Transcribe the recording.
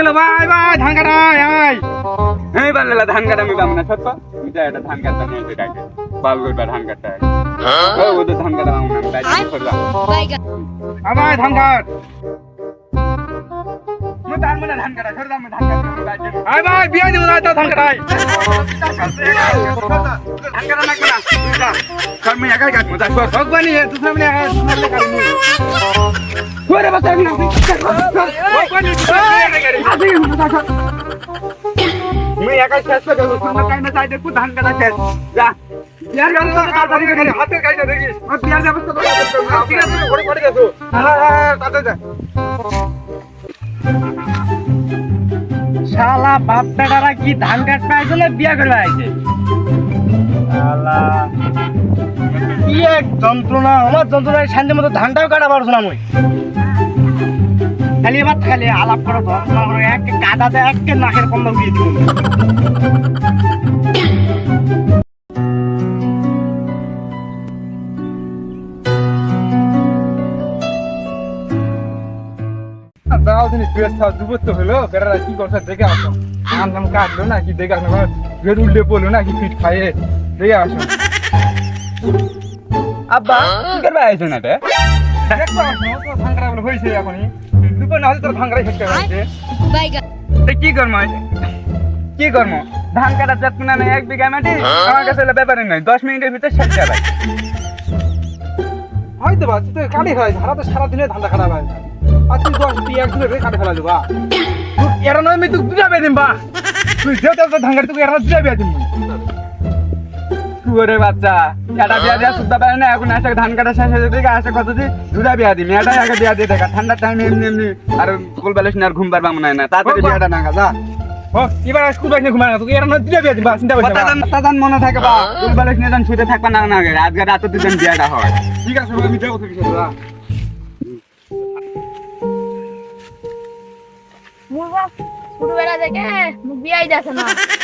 হলো ভাই ভাই ধান কাটা আয় আয়। এই বাল্লা ধান কাটা আমি পাবো না সত্য যা এটা ধান কাটতে নিয়ে ডাকে বাল করবা ধান কাটতে ও ওদের ধান কাটা না আমি তাই করলাম বাইগান ধান কাট। ধান মানে ধান কাটা দাম ধান আমি তাই আয় ভাই বিয়া দিব না তো ধান কাটাই ধান কাটা লাগবে না যা সব আমি একাই কাটবো যা সর ভগবানি হে তুই সামনে আয় তুই সামনে কাটনি ওরে বাচ্চা না ভগবানি मैं एकाच শেষ করে দেবো তোমরা কাই না চাইতে খুব ধান কাটা শেষ যা বিয়ার গান তো তাড়াতাড়ি করে হাতে কাইটা দেখিস আমার বিয়ার ব্যবস্থা করে দাও ঠিক আছে ঘরে ঘরে গেছো হ্যাঁ হ্যাঁ তাতে যা শালা বাপ বেটারা কি ধান কাটতে আইছে না বিয়া করবে আইছে শালা কি এক যন্ত্রণা, আমার যন্ত্রণায় শান্তি মতো ধানটাও কাটা পারছ না খালি এবার খালি আলাপ করে করে, এক কাদাতে এক নাকের কন্দ উড়িয়ে দিব। যাও দিন থাও দুবত তো হলো বেড়া কি করছে, দেখে আসো। নাম নাম কাটলো না কি দেখে আসো বের উল্টে পড়ল না কি ফিট খাইয়ে দেখে আসো আব্বা কি করবে আইছো না রে দেখো আসো তো ভাঙ্গরা বলে হয়েছে এখনই। দুপুর না হলে তোর ভাঙ্গরাই ফেটকে হয়েছে কি করব কি করব ধান কাটা চাপ না এক বিঘা মাটি? আমার কাছে হলো ব্যাপারই নয় দশ মিনিটের ভিতরে শেষ যাবে হয়তো বা, তুই কাটি ফেলাই সারা তো সারাদিনে ধান্দা খারাপ হয়। আর তুই দশ তুই এক দিনে কাটি ফেলা দেবা এরা নয়, আমি তুই দিম বা তুই যে তো ধাঙ্গার তুই এরা দুটা বেয়ে দিম ওরে বাচ্চা এটা বিয়া দেওয়া সুদ্ধা পারে না এখন আসে ধান কাটা শেষ হয়ে দিকে আসে কত দি দুটা বিয়া দিম এটা আগে বিয়া দিয়ে দেখা। ঠান্ডার টাইমে এমনি এমনি আর ফুল বেলিস আর ঘুম পারবা মনে হয় না। তাড়াতাড়ি বিয়াটা না যা। ও এবার স্কুল বাইক ঘুমায় না তুই এরা বেয়ে দিম চিন্তা করছিস না। তাদান মনে থাকে বা ফুল বেলিস নিয়ে যান শুতে থাকবা না না আজকে রাতে দুজন বিয়াটা হয়। ঠিক আছে আমি যাব তোর সাথে যা। মুরবা ছোটবেলা থেকে মুখ বিয়াই দেখে না।